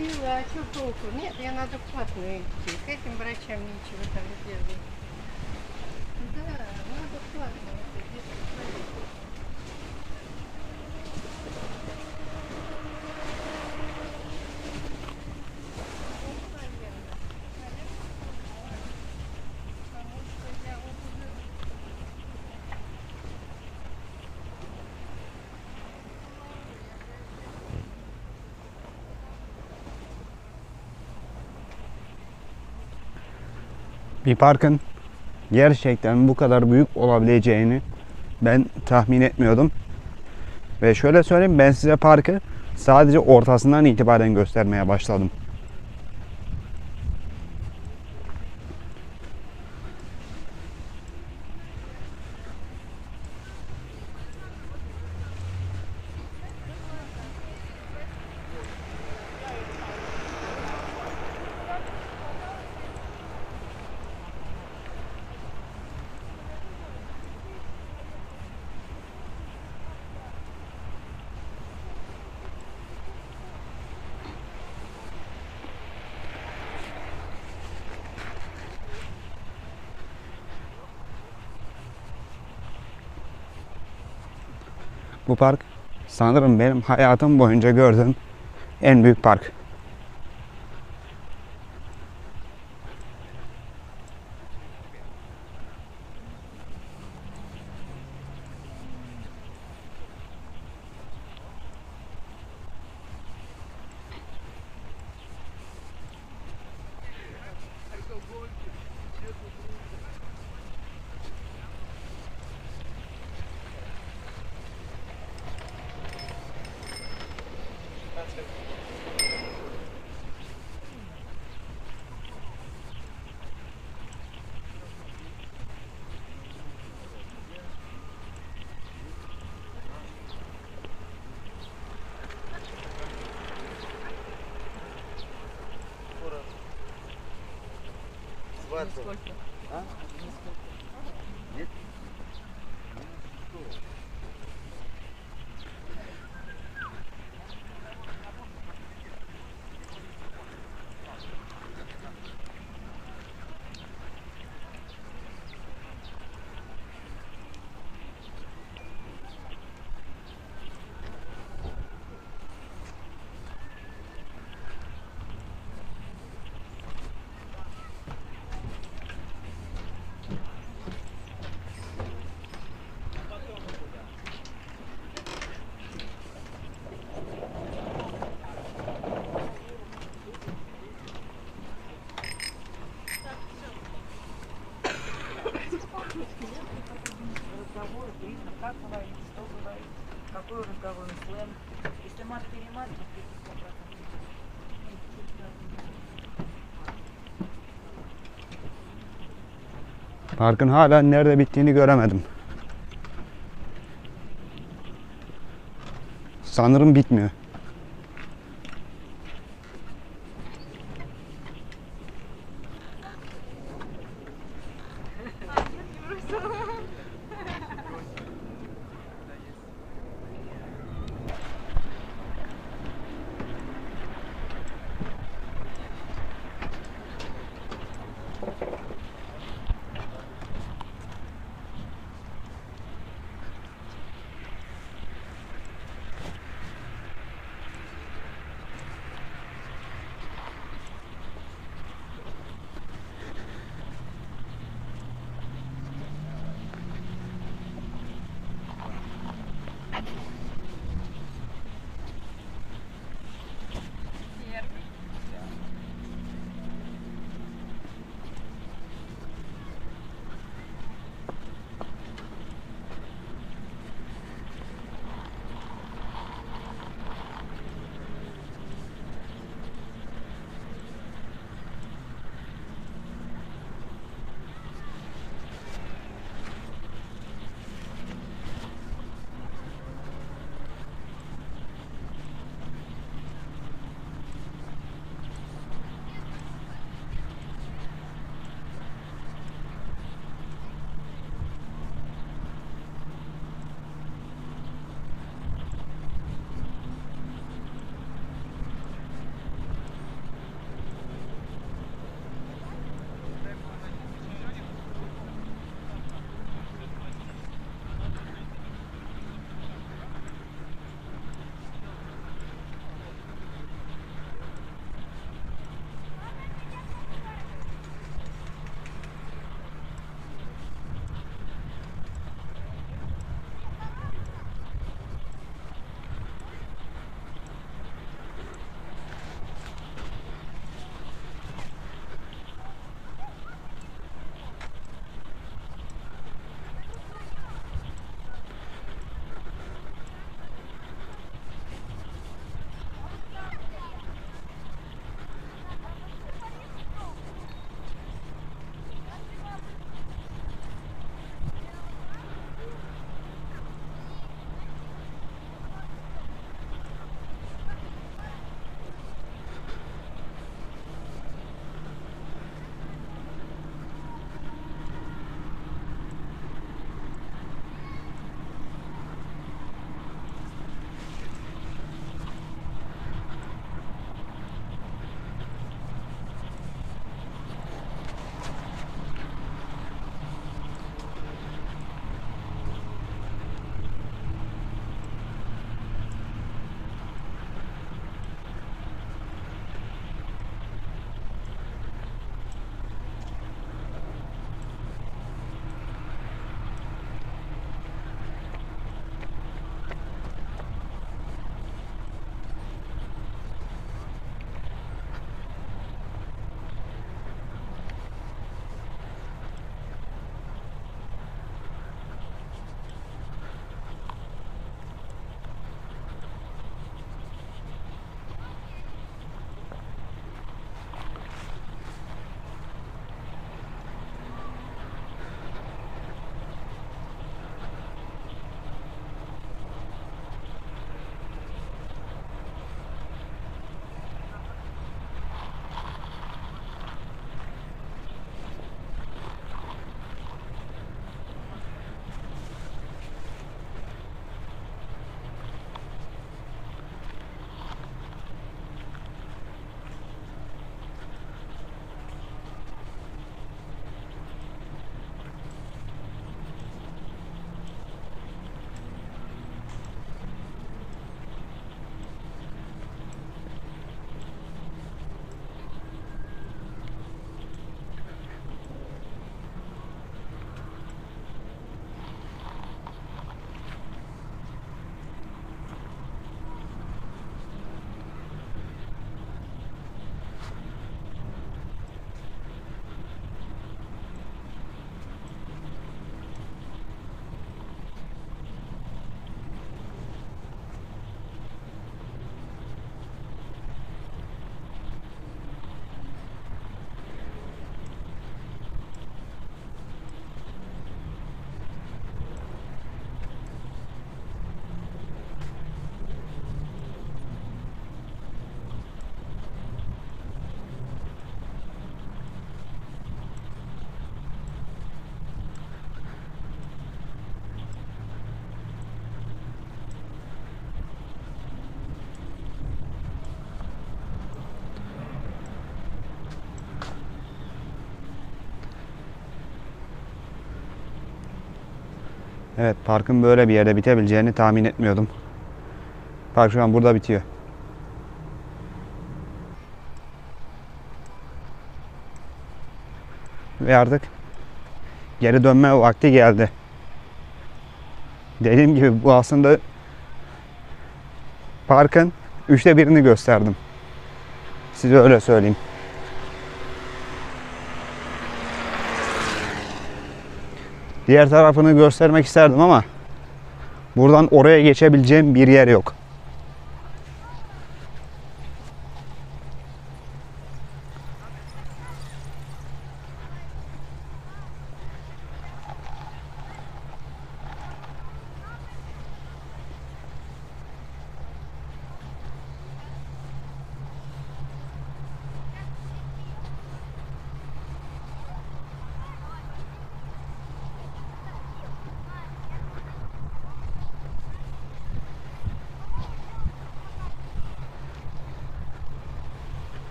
ходила, а что толку? Нет, я надо платную идти. К этим врачам ничего там делать. Bir parkın gerçekten bu kadar büyük olabileceğini ben tahmin etmiyordum. Ve şöyle söyleyeyim ben size parkı sadece ortasından itibaren göstermeye başladım. Bu park sanırım benim hayatım boyunca gördüğüm en büyük park. разговоры, Parkın hala nerede bittiğini göremedim. Sanırım bitmiyor. Evet parkın böyle bir yerde bitebileceğini tahmin etmiyordum. Park şu an burada bitiyor. Ve artık geri dönme vakti geldi. Dediğim gibi bu aslında parkın üçte birini gösterdim. Size öyle söyleyeyim. Diğer tarafını göstermek isterdim ama buradan oraya geçebileceğim bir yer yok.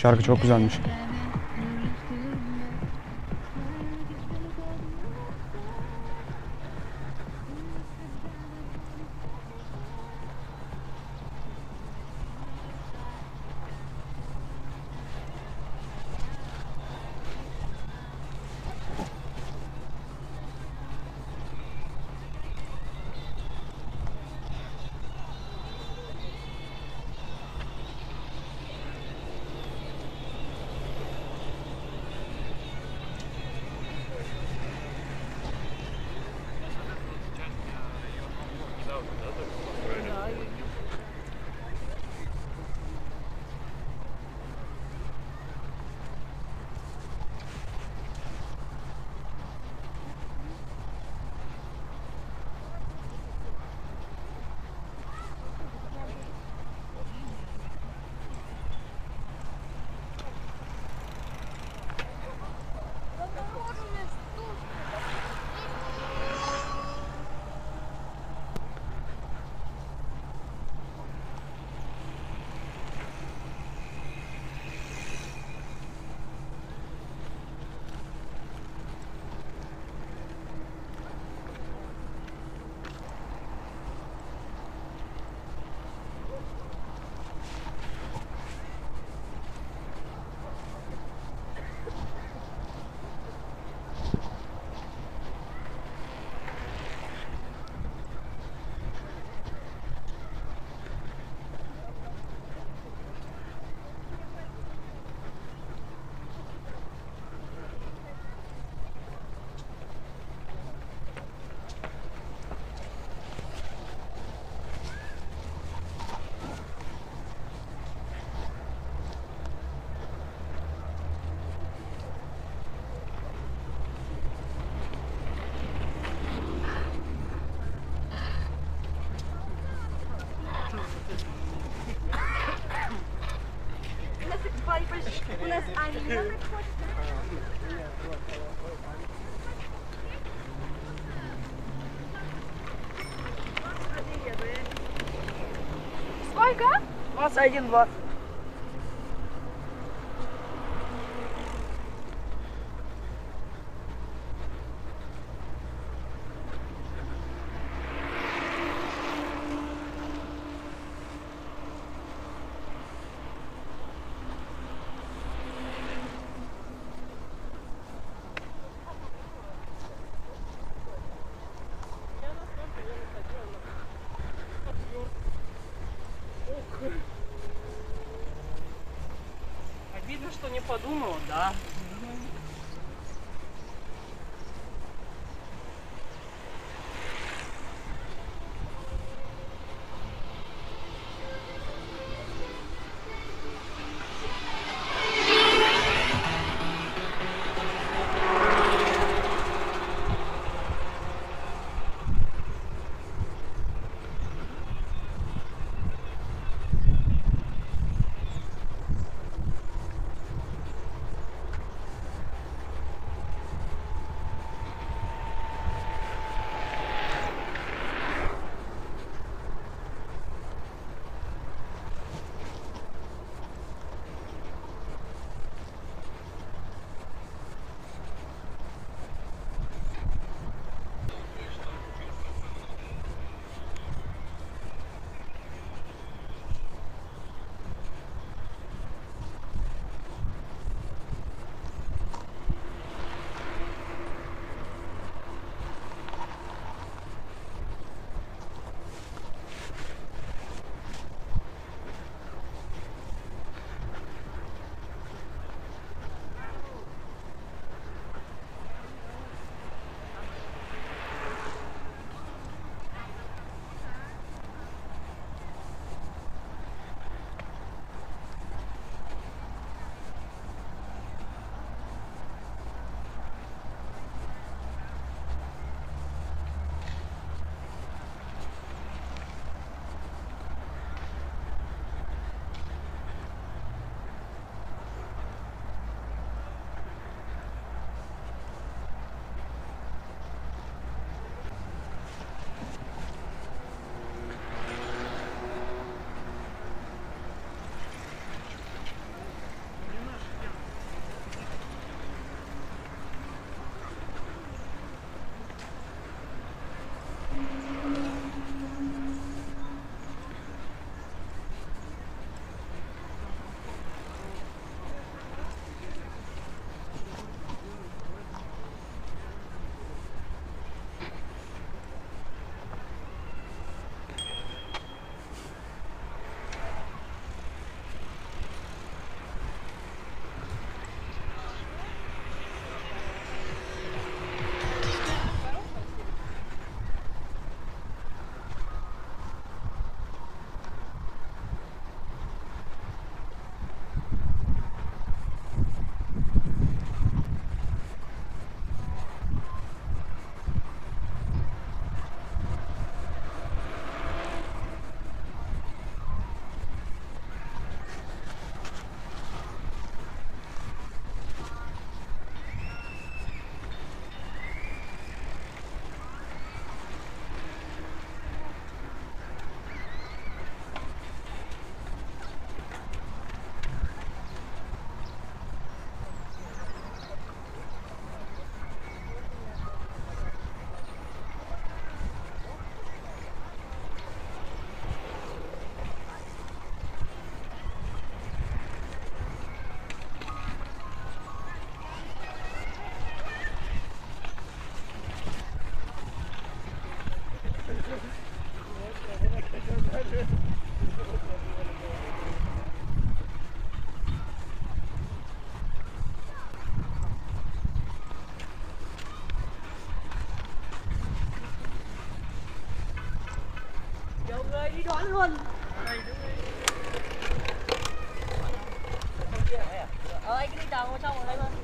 Şarkı çok güzelmiş. Сколько? 21 20. Copa do Mundo, ó. choán luôn. Ờ anh cứ đi chào trong ở đây thôi.